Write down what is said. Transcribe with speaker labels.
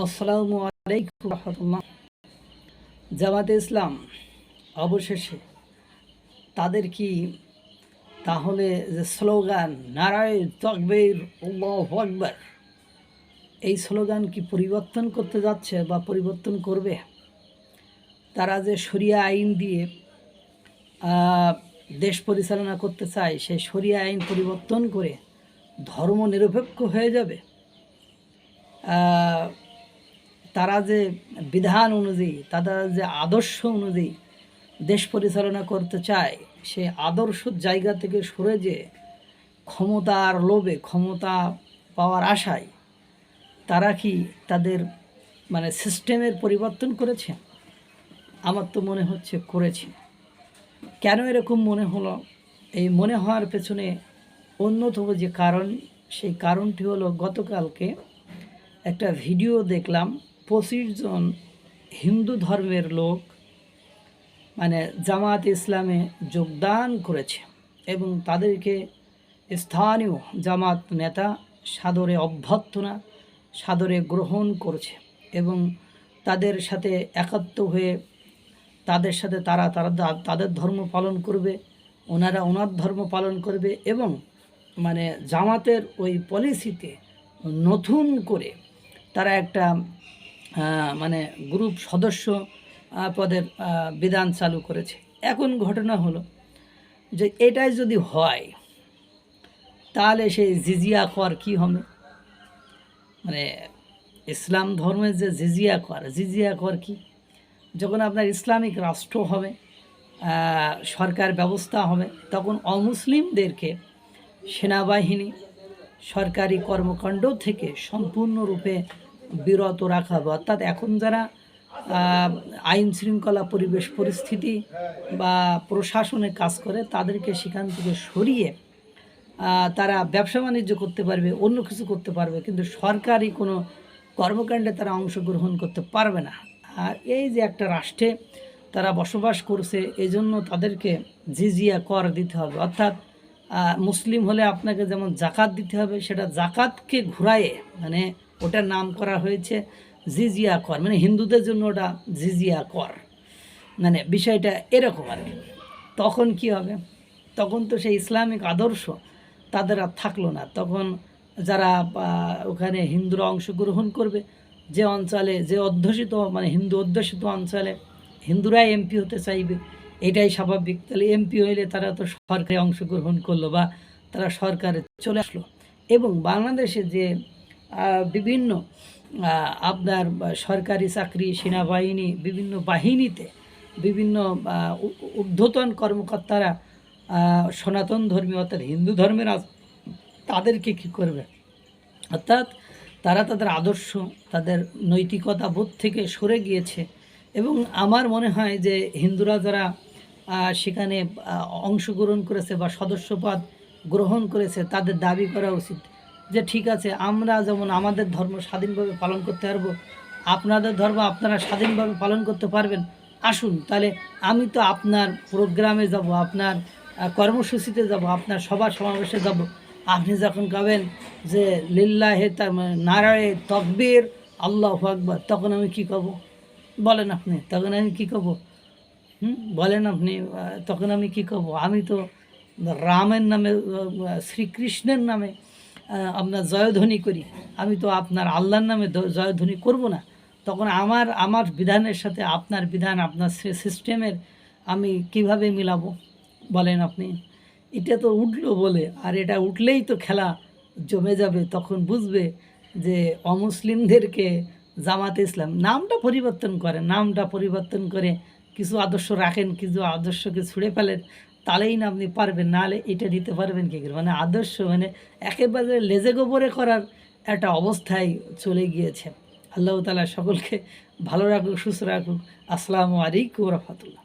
Speaker 1: আসসালামু আলাইকুম রহমতুল্লাহ। জামাতে ইসলাম, অবশেষে তাদের কি তাহলে যে স্লোগান নারায় তকবীর আকবর, এই স্লোগান কি পরিবর্তন করতে যাচ্ছে বা পরিবর্তন করবে? তারা যে শরিয়া আইন দিয়ে দেশ পরিচালনা করতে চায়, সেই শরিয়া আইন পরিবর্তন করে ধর্ম নিরপেক্ষ হয়ে যাবে। তারা যে বিধান অনুযায়ী তারা যে আদর্শ অনুযায়ী দেশ পরিচালনা করতে চায়, সে আদর্শ জায়গা থেকে সরে যে ক্ষমতার লোভে, ক্ষমতা পাওয়ার আশায় তারা কি তাদের মানে সিস্টেমের পরিবর্তন করেছে? আমার তো মনে হচ্ছে করেছে। কেন এরকম মনে হলো? এই মনে হওয়ার পেছনে অন্যতম যে কারণ, সেই কারণটি হলো গতকালকে একটা ভিডিও দেখলাম। পঁচিশ জন হিন্দু ধর্মের লোক মানে জামাত ইসলামে যোগদান করেছে এবং তাদেরকে স্থানীয় জামাত নেতা সাদরে অভ্যর্থনা, সাদরে গ্রহণ করছে এবং তাদের সাথে একাত্ম হয়ে তাদের সাথে তারা তারা তাদের ধর্ম পালন করবে, ওনারা ওনার ধর্ম পালন করবে এবং মানে জামাতের ওই পলিসিতে নতুন করে তারা একটা মানে গ্রুপ সদস্য পদের বিধান চালু করেছে। এখন ঘটনা হলো যে এটাই যদি হয়, তাহলে সেই জিজিয়া কর কি হবে? মানে ইসলাম ধর্মের যে জিজিয়া কর জিজিয়া কর কি? যখন আপনার ইসলামিক রাষ্ট্র হবে সরকার ব্যবস্থা হবে, তখন অমুসলিমদেরকে সেনাবাহিনী, সরকারি কর্মকাণ্ড থেকে সম্পূর্ণরূপে বিরত রাখা হবে। অর্থাৎ এখন যারা আইন শৃঙ্খলা পরিবেশ পরিস্থিতি বা প্রশাসনে কাজ করে, তাদেরকে সেখান থেকে সরিয়ে তারা ব্যবসা বাণিজ্য করতে পারবে, অন্য কিছু করতে পারবে, কিন্তু সরকারি কোনো কর্মকাণ্ডে তারা অংশগ্রহণ করতে পারবে না। আর এই যে একটা রাষ্ট্রে তারা বসবাস করছে এই জন্য তাদেরকে জিজিয়া কর দিতে হবে। অর্থাৎ মুসলিম হলে আপনাকে যেমন জাকাত দিতে হবে, সেটা জাকাতকে ঘুরায়ে মানে ওটার নাম করা হয়েছে জিজিয়া কর মানে হিন্দুদের জন্য ওটা জিজিয়া কর। মানে বিষয়টা এরকম আর কি। তখন কি হবে? তখন তো সেই ইসলামিক আদর্শ তাদের আর থাকল না। তখন যারা ওখানে হিন্দুরা অংশগ্রহণ করবে, যে অঞ্চলে, যে অধ্যুষিত মানে হিন্দু অধ্যুষিত অঞ্চলে হিন্দুরাই এমপি হতে চাইবে, এটাই স্বাভাবিক। তাহলে এমপি হইলে তারা তো সরকারে অংশগ্রহণ করল বা তারা সরকারে চলে আসলো। এবং বাংলাদেশে যে বিভিন্ন আপনার সরকারি চাকরি, সেনাবাহিনী, বিভিন্ন বাহিনীতে বিভিন্ন ঊর্ধ্বতন কর্মকর্তারা সনাতন ধর্মী অর্থাৎ হিন্দু ধর্মের তাদেরকে কী করবে? অর্থাৎ তারা তাদের আদর্শ, তাদের নৈতিকতা বোধ থেকে সরে গিয়েছে এবং আমার মনে হয় যে হিন্দুরা যারা সেখানে অংশগ্রহণ করেছে বা সদস্যপদ গ্রহণ করেছে, তাদের দাবি করা উচিত। যে ঠিক আছে, আমরা যেমন আমাদের ধর্ম স্বাধীনভাবে পালন করতে পারব, আপনাদের ধর্ম আপনারা স্বাধীনভাবে পালন করতে পারবেন। আসুন, তাহলে আমি তো আপনার প্রোগ্রামে যাব, আপনার কর্মসূচিতে যাব, আপনার সভা সমাবেশে যাব। আপনি যখন গাবেন যে লিল্লাহে তার মানে নারায়ে তকবীর, আল্লাহ আকবর, তখন আমি কি কব? বলেন আপনি, তখন আমি কি কব? হুম, বলেন আপনি তখন আমি কি কব? আমি তো রামের নামে শ্রীকৃষ্ণের নামে আপনার জয়ধ্বনি করি। আমি তো আপনার আল্লাহর নামে জয়ধ্বনি করব না। তখন আমার আমার বিধানের সাথে আপনার বিধান, আপনার সিস্টেমের আমি কীভাবে মিলাবো? বলেন আপনি। এটা তো উঠল বলে, আর এটা উঠলেই তো খেলা জমে যাবে, তখন বুঝবে যে অমুসলিমদেরকে জামাতে ইসলাম, নামটা পরিবর্তন করে নামটা পরিবর্তন করে কিছু আদর্শ রাখেন, কিছু আদর্শকে ছুঁড়ে ফেলেন তাহলেই না আপনি পারবেন, নাহলে এটা দিতে পারবেন কী করে? মানে আদর্শ মানে একেবারে লেজে গোবরে করার একটা অবস্থায় চলে গিয়েছে আল্লাহ তালা সকলকে ভালো রাখুক, সুস্থ রাখুক। আসসালামু আলাইকুম রহমতুল্লাহ।